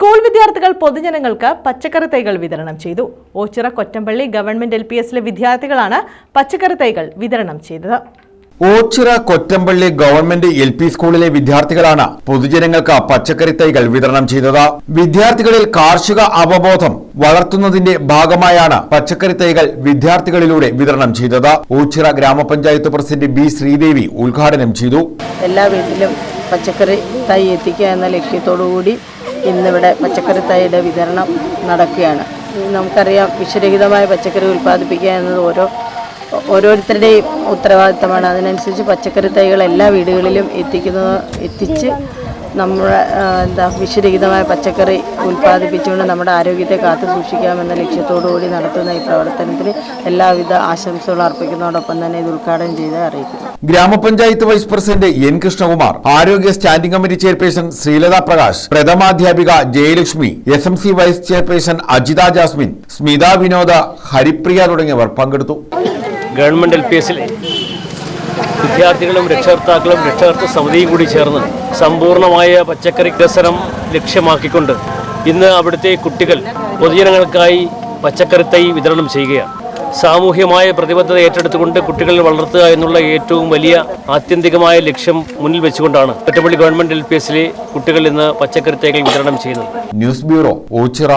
School വിദ്യാർത്ഥികൾ പൊതുജനങ്ങൾക്ക് പച്ചക്കറി തൈകൾ വിതരണം ചെയ്തു. Ochira Kottampally government L P എസിലെ വിദ്യാർത്ഥികളാണ് പച്ചക്കറി തൈകൾ വിതരണം ചെയ്തത്. Ochira Kottampally government L P സ്കൂളിലെ വിദ്യാർത്ഥികളാണ് പൊതുജനങ്ങൾക്ക് പച്ചക്കറി തൈകൾ വിതരണം ചെയ്തത്. വിദ്യാർത്ഥികളിൽ കാർഷിക അവബോധം വളർത്തുന്നതിന്റെ ഭാഗമായാണ് പച്ചക്കറി തൈകൾ വിദ്യാർത്ഥികളിലൂടെ വിതരണം ചെയ്തത്. ഓച്ചിറ ഗ്രാമപഞ്ചായത്ത് പ്രസിഡന്റ് ബി ശ്രീദേവി ഉദ്ഘാടനം ചെയ്തു. എല്ലാ വീട്ടിലും പച്ചക്കറി തൈ എത്തിക്കുക എന്ന ലക്ഷ്യത്തോടു കൂടി ഇന്നിവിടെ പച്ചക്കറി തൈയുടെ വിതരണം നടക്കുകയാണ്. നമുക്കറിയാം വിഷരഹിതമായ പച്ചക്കറി ഉൽപ്പാദിപ്പിക്കുക എന്നത് ഓരോ ഓരോരുത്തരുടെയും ഉത്തരവാദിത്തമാണ്. അതിനനുസരിച്ച് പച്ചക്കറി തൈകൾ എല്ലാ വീടുകളിലും എത്തിക്കുന്നത് എത്തിച്ച് നമ്മുടെ എന്താ വിഷരഹിതമായ പച്ചക്കറി ഉൽപ്പാദിപ്പിച്ചുകൊണ്ട് നമ്മുടെ ആരോഗ്യത്തെ കാത്തു സൂക്ഷിക്കാമെന്ന ലക്ഷ്യത്തോടു കൂടി നടത്തുന്ന ഈ പ്രവർത്തനത്തിന് എല്ലാവിധ ആശംസകളും അർപ്പിക്കുന്നതോടൊപ്പം തന്നെ ഇത് ഉദ്ഘാടനം ചെയ്ത് അറിയിക്കുന്നു. ഗ്രാമപഞ്ചായത്ത് വൈസ് പ്രസിഡന്റ് എൻ കൃഷ്ണകുമാർ ആരോഗ്യ standing committee chairperson Sreelatha Prakash പ്രഥമാധ്യാപിക Jayalakshmi S M C vice chairperson Ajitha Jasmine Smitha Vinoda Haripriya തുടങ്ങിയവർ പങ്കെടുത്തു. ഗവൺമെന്റ് എൽ പി എസിലെ വിദ്യാർത്ഥികളും രക്ഷകർത്താക്കളും രക്ഷകർത്ത സമിതിയും കൂടി ചേർന്ന് സമ്പൂർണമായ പച്ചക്കറി വികസനം ലക്ഷ്യമാക്കിക്കൊണ്ട് ഇന്ന് അവിടുത്തെ കുട്ടികൾ പൊതുജനങ്ങൾക്കായി പച്ചക്കറി തൈ വിതരണം ചെയ്യുകയാണ്. സാമൂഹ്യമായ പ്രതിബദ്ധത ഏറ്റെടുത്തുകൊണ്ട് കുട്ടികളെ വളർത്തുക എന്നുള്ള ഏറ്റവും വലിയ ആത്യന്തികമായ ലക്ഷ്യം മുന്നിൽ വെച്ചുകൊണ്ടാണ് ഒറ്റപ്പള്ളി ഗവൺമെന്റ് എൽ പി എസിലെ കുട്ടികൾ ഇന്ന് പച്ചക്കറി തൈകൾ വിതരണം ചെയ്യുന്നത്. News bureau Ochira.